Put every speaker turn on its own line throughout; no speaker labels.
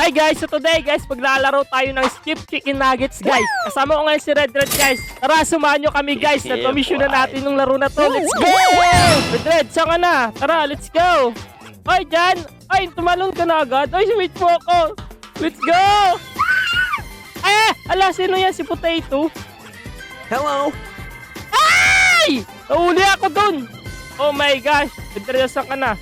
Hi guys, so today guys, maglalaro tayo ng Skip Chicken Nuggets guys. Kasama ko ngayon si Red Red guys. Tara, sumahan nyo kami guys.
Yeah,
Nagpa-mission na natin ng laro na to. Let's go! Red Red, saan ka na? Tara, let's go! Ay, dyan! Ay, tumalon ka na agad. Ay, wait mo ako. Let's go! Ay, ala, sino yan? Si Potato?
Hello.
Ay! Nahuli ako dun! Oh my gosh! Red Red, saan ka na?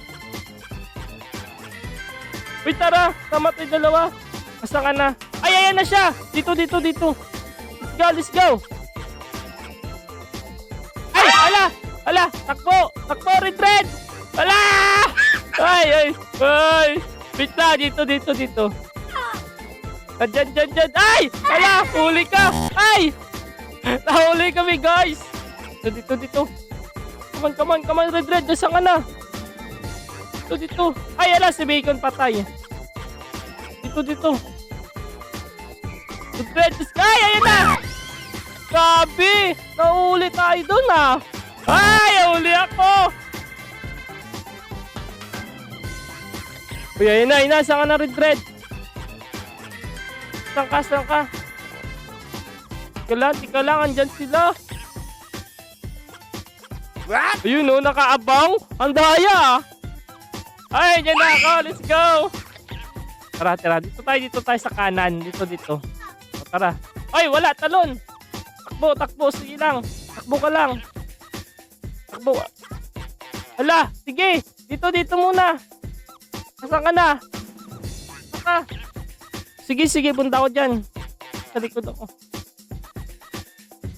Wait, tara! Namatay dalawa! Asa ka na? Ay, ayan na siya! Dito, dito, dito! Let's go, let's go! Ay! Ala! Ala! Takbo! Takbo, Red! Ala! Ay, ay! Ay! Wait na! Dito, dito, dito! Dyan, dyan, dyan! Ay! Ala! Huli ka! Ay! Nahuli kami, guys! Dito, dito, dito! Come on, come on, come on, Red Red! Nasaan ka na? Dito, dito! Ay, ala! Si Bacon patay! Dito, dito! Red Red! Ay, ayan na! Gabi! Nahuli tayo doon ah! Ay! Nahuli ako! Uy, ayun na, ayun na! Saan ka na, Red Red? Saan ka, saan ka? Tika lang, tika lang, andyan sila!
What?
Ayun oh, nakaabaw. Ang daya ah. Ay, dyan na ako. Let's go. Tara, tara. Dito tayo, dito tayo sa kanan. Dito, dito. O, tara. Ay, wala. Talon. Takbo, takbo. Sige lang. Takbo ka lang. Takbo. Ala, sige. Dito, dito muna. Nasaan ka na? Nasaan? Sige, sige. Punta ko dyan. Sa likod ako.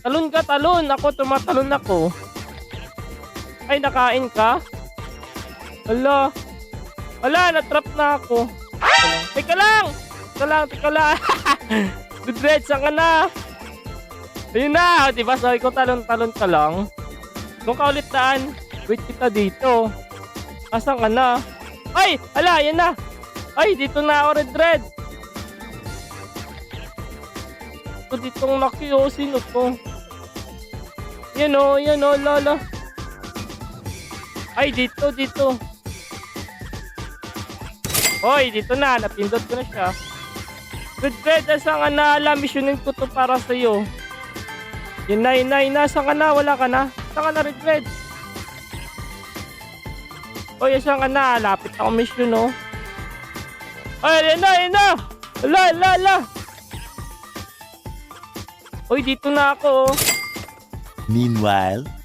Talon ka, talon. Ako, tumatalon ako. Ay, nakain ka? Hala. Hala, natrap na ako. Teka lang! Teka lang, teka lang. Good red, saan ka na? Ayun na, di ba? Sabi ko talon-talon ka lang. Doon ka ulit daan. Wait kita dito. Asan ka na? Ay! Hala, yan na. Ay, dito na ako, red red. Ito ditong Maki, oh. Sino to? Yan o, yan o, lala. Ay, dito, dito. Hoy, dito na. Napindot ko na siya. Red Red, nasa ka na? Alam, missionin ko to para sa'yo. Yun na, yun na, yun na. Ka na? Wala ka na? Saan ka na, Red Red? Hoy, saan ka na? Lapit ako mission, no? Ay, yun na, yun na! Ala, ala, ala! Hoy, dito na ako, oh.
Meanwhile.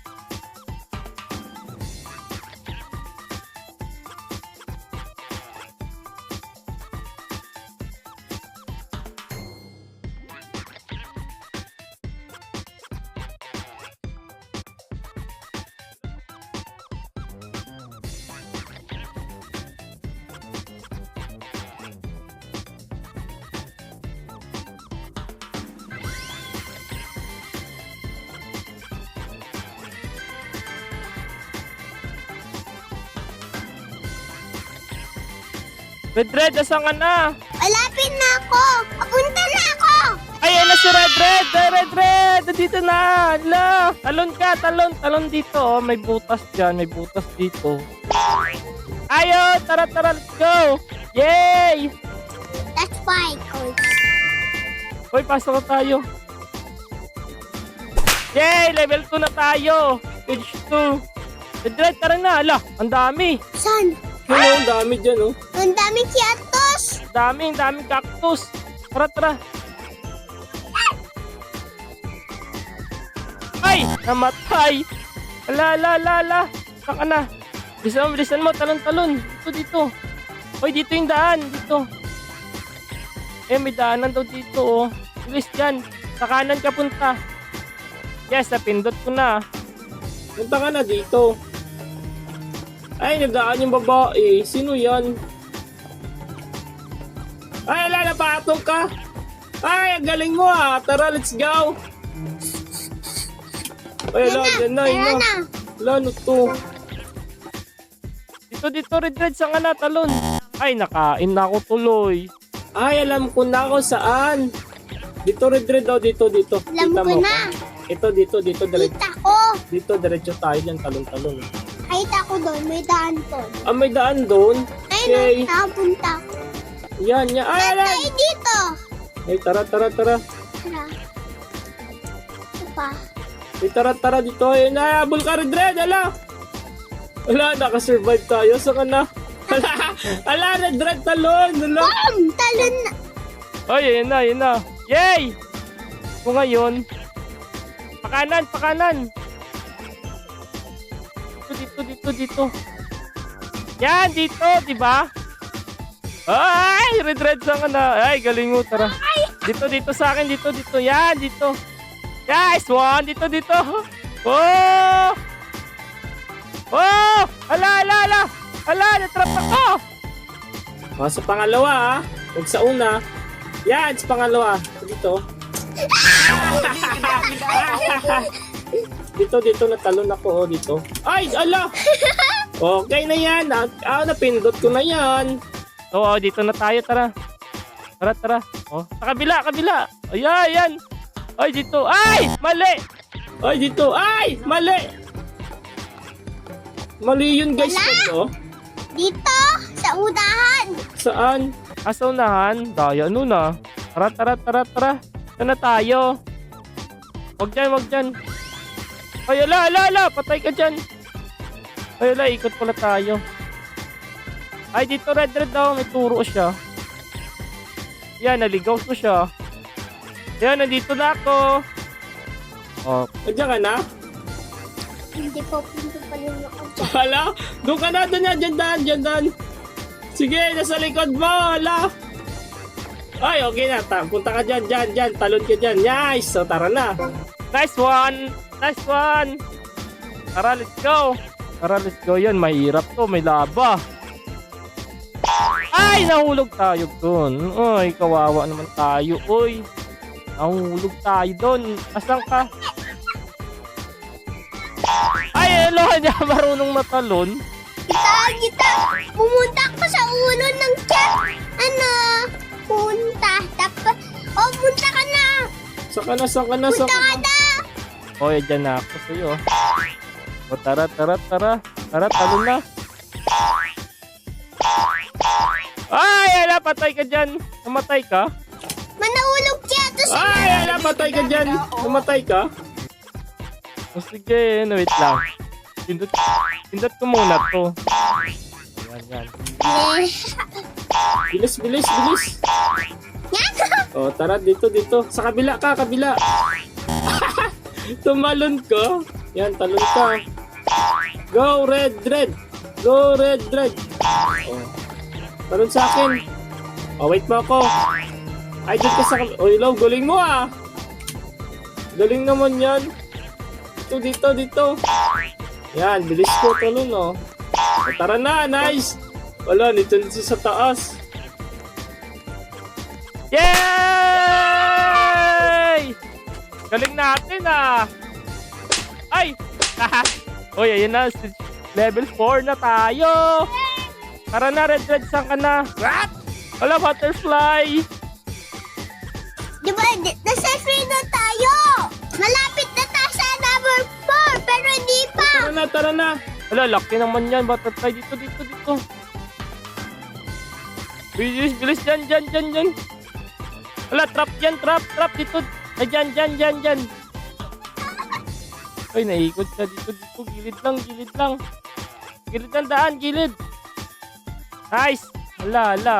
Red Red, asan ka na?
Malapit na ako! Papunta na ako!
Ayan na si Red Red! Ay, Red Red! Dito na! Ala! Talon ka! Talon! Talon dito! Oh, may butas dyan. May butas dito. Ayo! Tara, tara! Let's go! Yay!
That's fine, coach.
Hoy, pasok tayo. Yay! Level 2 na tayo! Stage 2. Red Red, tara na! Ala! Ang dami!
San?
Yun oh, ang dami dyan oh.
Ang daming kiatos!
Ang dami, ang daming cactus. Tara, tara. Ay! Namatay! Ala, ala, ala, ala. Saan ka na? Bilisan mo, bilisan mo. Talon, talon. Dito, dito. Hoy, dito yung daan. Dito. Eh, may daanan daw dito, oh. Bilis dyan. Sa kanan ka punta. Yes, napindot ko na. Punta ka na dito. Ay, nagdaan yung babae. Sino yan? Ay, ala, napatong ka. Ay, ang galing mo ah. Tara, let's go. Ay, ala, yan na, yan na. Wala, ano to? Dito, dito, red, red, saan ka na, talon? Ay, nakain na ako tuloy. Ay, alam ko na ako saan. Dito, red, red, oh, dito, dito.
Alam
Kita
ko
mo
na!
Ito, dito, dito, diretso.
Kita ko!
Dito, diretso tayo dyan, talon-talon.
Kahit ako doon, may daan doon.
Ah, may daan doon?
Ayun,
Okay.
nakapunta ako.
Yan, yan. Ay, ala!
Tayo dito.
Ay, tara, tara, tara.
Tara. Ito pa.
Ay, tara, tara dito. Ay, nahabol ka rin, Red. Ala! Ala, nakasurvive tayo. Saan ka na? Ala, ala, Red, Red, talon. Ala.
Bam! Talon na.
Ay, ayun na, ayun na. Yay! Kung ngayon, pakanan, pakanan. Dito, dito, dito, dito. Yan, dito, di ba? Ay, red, red ka na? Ay, galing mo, tara. Dito, dito sa akin, dito, dito. Yan, dito. Guys, one, dito, dito. Oh! Oh! Ala, ala, ala! Ala, natrap ako! Oh, sa pangalawa, ha? Huwag sa una. Yan, sa pangalawa. Dito. dito, dito, natalon ako, oh, dito. Ay, ala! Okay na yan. Ah, ah, napindot ko na yan. Oo, dito na tayo, tara. Tara, tara. Oh, sa kabila, kabila. Ayan, ayan. Ay, dito. Ay, mali! Ay, dito. Ay, mali! Mali yun, guys.
Wala.
Ito.
Dito. Sa unahan.
Saan? Ah, sa unahan? Daya, ano na? Tara, tara, tara, tara. Saan na tayo? Wag dyan, wag dyan. Ay, ala, ala, ala. Patay ka dyan. Ay, ala, ikot pala tayo. Ay, dito, red, red daw. May turo siya. Yan, naligaw ko siya. Yan, nandito na ako. Oh, nandiyan ka na?
Hindi po pinto pa rin ako.
Hala, doon ka na, doon na, dyan daan, dyan daan. Sige, nasa likod mo, hala. Ay, okay na, ta punta ka dyan, dyan, dyan, talon ka dyan. Nice, so tara na. Nice one, nice one. Tara, let's go. Tara, let's go. Yan, mahirap to, may laba. Ay, nahulog tayo doon. Ay, kawawa naman tayo, oy. Nahulog tayo doon. Asan ka? Ay, hello, hindi marunong matalon.
Kita, kita. Pumunta ka sa ulo ng chat. Ano? Punta. Tapos, oh, punta ka na.
Saka na, saka na,
Punta
saka
ka
na. O, oh, dyan na ako sa'yo. O, tara, tara, tara. Tara, talon na. Ay, ala, patay ka dyan. Namatay ka?
Manahulog siya. Tapos,
Ay, ala, patay ka dyan. Namatay ka? O, sige, no, wait lang. Pindot, pindot ko muna to. Yan, yan.
eh,
Bilis, bilis, bilis. O, tara, dito, dito. Sa kabila ka, kabila. Tumalon ko. Yan, talon ka. Go, red, red. Go, red, red. O, talon sa akin. O, wait mo ako. Ay, dito sa kabila. O, ilaw, galing mo ah. Galing naman yan. Dito, dito, dito. Yan, bilis ko, talon o. O, tara na, nice. Wala, nito nito sa taas. Yay! Galing natin ah! Ay! Uy, ayun na. Level 4 na tayo! Tara na, Red Red, saan ka na? What? Wala, butterfly!
Di ba, di- nasa free na tayo. Malapit na tayo sa number 4, pero hindi pa.
Tara na, tara na! Wala, laki naman yan, butterfly. Dito, dito, dito. Bilis, bilis, dyan, dyan, dyan, dyan. Wala, trap yan, trap, trap, dito. Ay, dyan, dyan, dyan, dyan. Ay, naikot siya dito, dito. Gilid lang, gilid lang. Gilid lang daan, gilid. Nice. Ala, ala.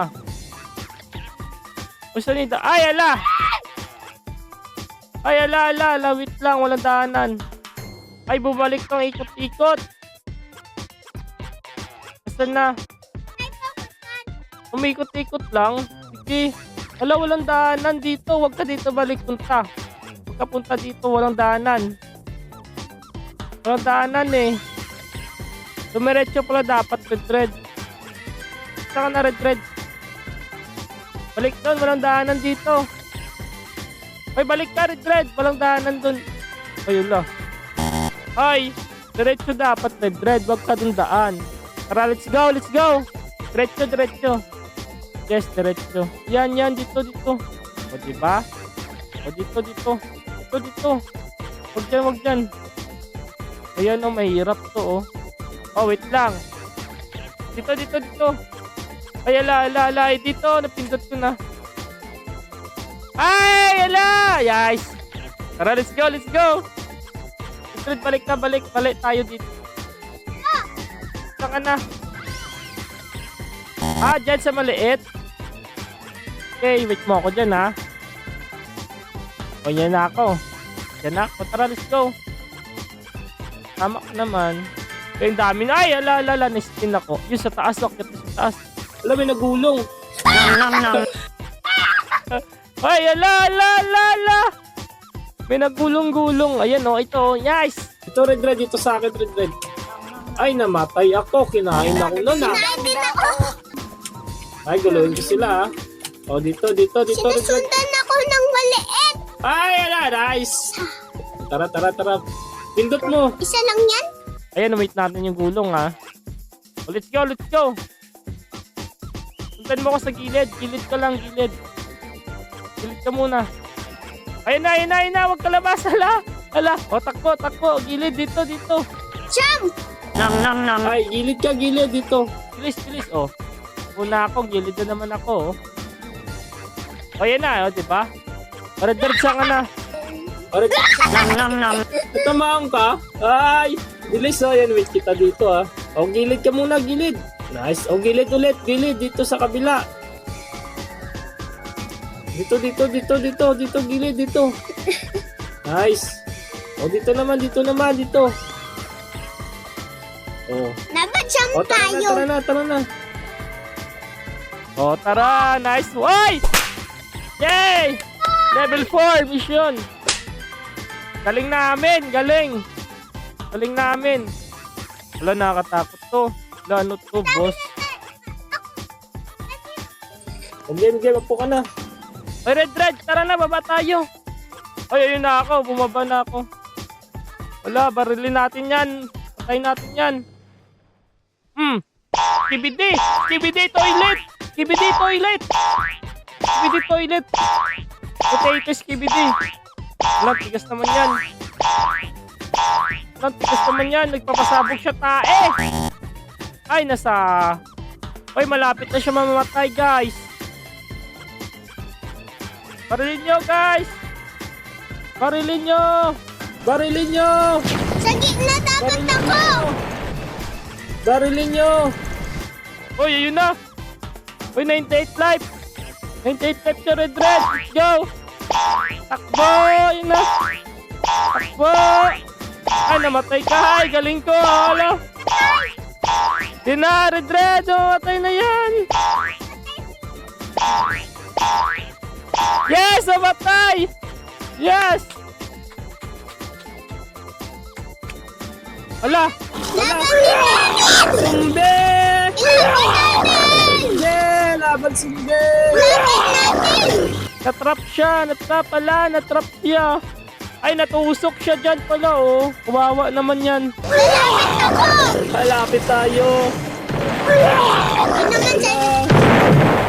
O, saan da- Ay, ala. Ay, ala, ala, ala. Wait lang, walang daanan. Ay, bumalik kang ikot-ikot. Asan na? Umikot-ikot lang. Sige. Wala, walang daanan dito. Huwag ka dito balik punta. Huwag ka punta dito. Walang daanan. Walang daanan eh. Dumiretso pala dapat red red. Saka na red red. Balik doon. Walang daanan dito. Ay, balik ka red red. Walang daanan doon. Ayun lang. Ay, diretso dapat red red. Huwag ka doon daan. Tara, let's go, let's go. Diretso, diretso. Yes, diretso. Yan, yan, dito, dito. O, diba? O, dito, dito. Dito, dito. Huwag dyan, huwag dyan. Ayan, o, mahirap to, oh. Oh, wait lang. Dito, dito, dito. Ay, ala, ala, ala. Ay, dito. Napindot ko na. Ay, ala. Yes. Tara, let's go, let's go. Retreat, balik na, balik. Balik tayo dito. Saan na? Ah, dyan sa maliit. Okay, wait mo ako dyan, ha? O, yan na ako. Yan na ako. Tara, let's go. Tama ka naman. Ay, ang dami na. Ay, ala, ala, ala. Na-spin ako. Yun, sa taas. Lock, sa taas. Alam, may nagulong. Ay, ala, ala, ala, ala. May nagulong-gulong. Ayan, oh. Ito, yes.
Ito red red dito sa akin red red. Ay namatay ako, kinain ako nun ah.
Kinain din ako.
Ay guluhin ko sila ah. O dito, dito, dito red.
Sinusundan ako ng maliit.
Ay, ala, nice. Tara, tara, tara. Pindot mo.
Isa lang yan?
Ayan, wait natin yung gulong, ha. Oh, let's go, let's go. Puntan mo ko sa gilid. Gilid ka lang, gilid. Gilid ka muna. Ayun na, ayun na, ayun na. Huwag ka labas, hala. Hala. O, takbo, takbo. Gilid, dito, dito.
Jump!
Ay, gilid ka, gilid dito.
Bilis, bilis, oh. Una ako, gilid na naman ako, oh. O, yan na, oh, di ba? Red-red siya ka na.
O, red Tatamaan ka? Ay, bilis oh. Yan, wait kita dito ah. O, gilid ka muna, gilid. Nice. O, gilid ulit, gilid. Dito sa kabila. Dito, dito, dito, dito, dito, gilid, dito. Nice. O, dito naman, dito naman, dito. O,
Dapat jump
o tara na,
tayo.
tara na, tara na.
O, tara. Nice. Oy! Yay! Level 4 mission. Galing namin, galing. Galing namin. Wala, nakakatakot to. Wala, ano to, boss.
Game, game, upo ka na.
Ay, Red Red, tara na, baba tayo. Ay, ayun na ako, bumaba na ako. Wala, barilin natin yan. Patay natin yan. Hmm. KBD! KBD toilet! KBD toilet! KBD toilet! Potatoes KBD. Wala, tigas naman yan. Wala, tigas naman yan. Nagpapasabog siya tae. Ay, nasa... Ay, malapit na siya mamamatay, guys. Barilin nyo, guys! Barilin nyo!
Barilin nyo!
Sa gitna dapat
Barilin
ako.
nyo! Barilin nyo!
Uy, ayun na! Uy, 98 life! 98 life siya, Red Red! Let's go! Takbo! Ayun na! Takbo! Ay, namatay ka! Ay, galing ko! Hala! Yun na, Red Red! Namatay na yan! Yes! Namatay! Yes! Hala!
Laban din
Sumbe! Laban!
Laban natin!
Natrap siya, natrap pala, natrap siya. Ay, natusok siya dyan pala, oh. Kawawa naman yan.
Malapit ako!
Malapit tayo!
Ano naman sa...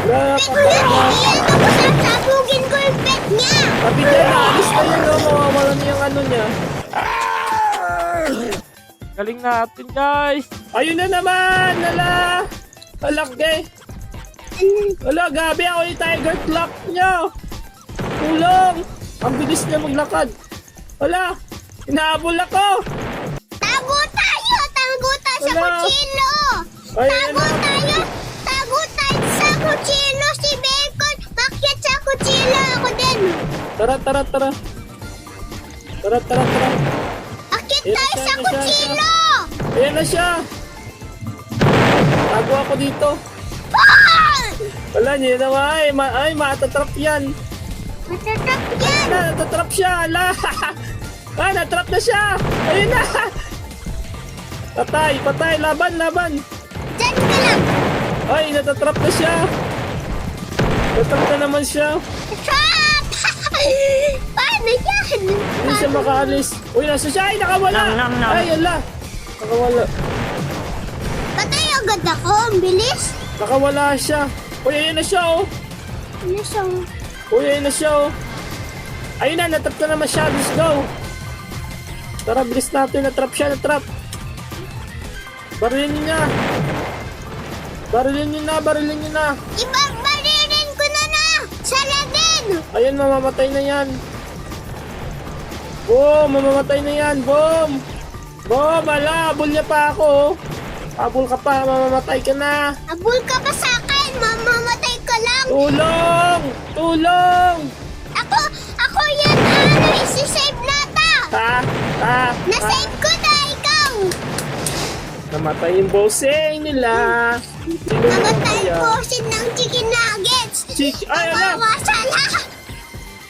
Wala pa ba?
Iyan ako sa sabugin ko yung pet niya!
Sabi niya, naalis na yun, oh. Mawawala niya yung ano niya.
Galing natin, guys.
Ayun na naman! Hala! Halak, Wala, gabi ako yung tiger clock niya! Tulong! Ang bilis niya maglakad! Wala! Inaabol ako!
Tago tayo! Tago tayo sa
Wala.
kutsilo!
Ay,
Tago
ano?
tayo! Tago tayo sa kutsilo! Si Bacon! Makyat sa kutsilo! Ako din!
Tara, tara, tara! Tara, tara, tara! Ayan
tayo
siya,
sa
ayan siya,
kutsilo!
Ayan na siya! Tago ako dito!
Ah!
Wala niya na ay, ma ay matatrap yan!
Matatrap yan!
Na, natatrap siya! Ala! ah, natrap na siya! Ayun na! Patay, patay! Laban, laban!
Diyan ka lang!
Ay, natatrap na siya! Natrap na naman siya!
Trap! Paano yan?
Hindi siya makaalis. Uy, nasa siya! Ay, nakawala! Ay, ala! Nakawala.
Patay agad ako! Ang bilis!
Nakawala siya. Uy, ayun na siya, oh!
Ano siyang...
Uy, ayun na siya, oh! Ayun na, natrap na naman siya. Let's go! Tara, bilis natin. Natrap siya, natrap. Barilin niya.
Barilin niyo na, barilin niyo na.
Ibabaririn ko na na! Saladin!
Ayan, mamamatay na yan. Boom! Mamamatay na yan. Boom! Boom! Ala, habol niya pa ako. oh. Habol ka pa, mamamatay ka na.
Abul ka pa sa akin! Mamamatay ka lang!
Tulong! Tulong!
Ako, ako yan! Ano, isi-save nata!
Ha? Ha? Ha?
Na-save ko na ikaw!
Namatay yung bossing nila. Sino
Namatay po si ng chicken nuggets!
Chick- ay, ala!
Mawawasala!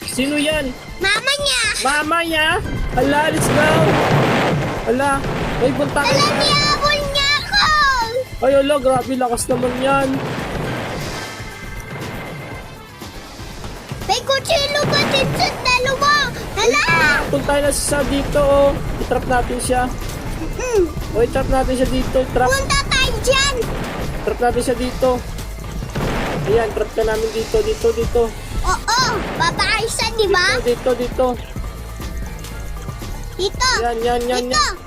Sino yan?
Mama niya!
Mama niya? Ala, let's go! Ala, may punta ka.
Alam niya!
Ay, ala, grabe, lakas naman yan.
May kutsilo ba din sa dalawa? Hala!
Punta na siya dito, oh. I-trap natin siya.
Mm,
O, i-trap natin siya dito. Trap,
punta tayo dyan!
trap natin siya dito. Ayan, trap ka namin dito, dito, dito.
Oo, babaaysan, di ba?
Dito, dito.
Dito!
Yan, yan, yan,
Dito!
yan.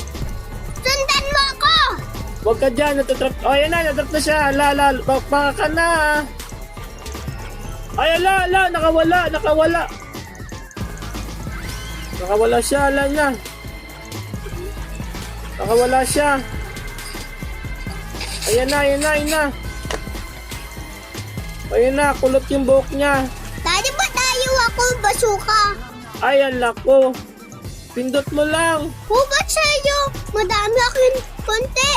Huwag ka dyan, natatrap. O, ayan na, natrap na siya. Ala, ala, bak- baka ka na. Ay, ala, ala, nakawala, nakawala. Nakawala siya, ala niya. Nakawala siya. Ayan na, ayan na, ayan na. Ayan na, kulot yung buhok niya.
Tadi ba tayo ako basuka?
Ay, ala ko. Pindot mo lang.
Hubat sa'yo! Madami akin konti!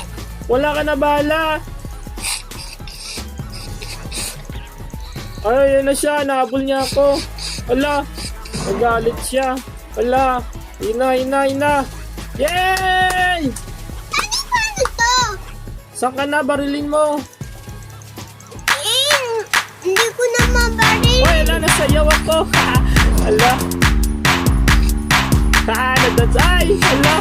Wala ka na bala. Ay, ayan na siya. Nahabol niya ako. Ala, nagalit siya. Ala, ina, ina, ina. Yay!
Ano ito?
Saan ka na? Barilin mo.
Eh, hindi ko na mabaril.
Uy, ala, nasayaw ako. ala. Ha, nadas. Ay, ala.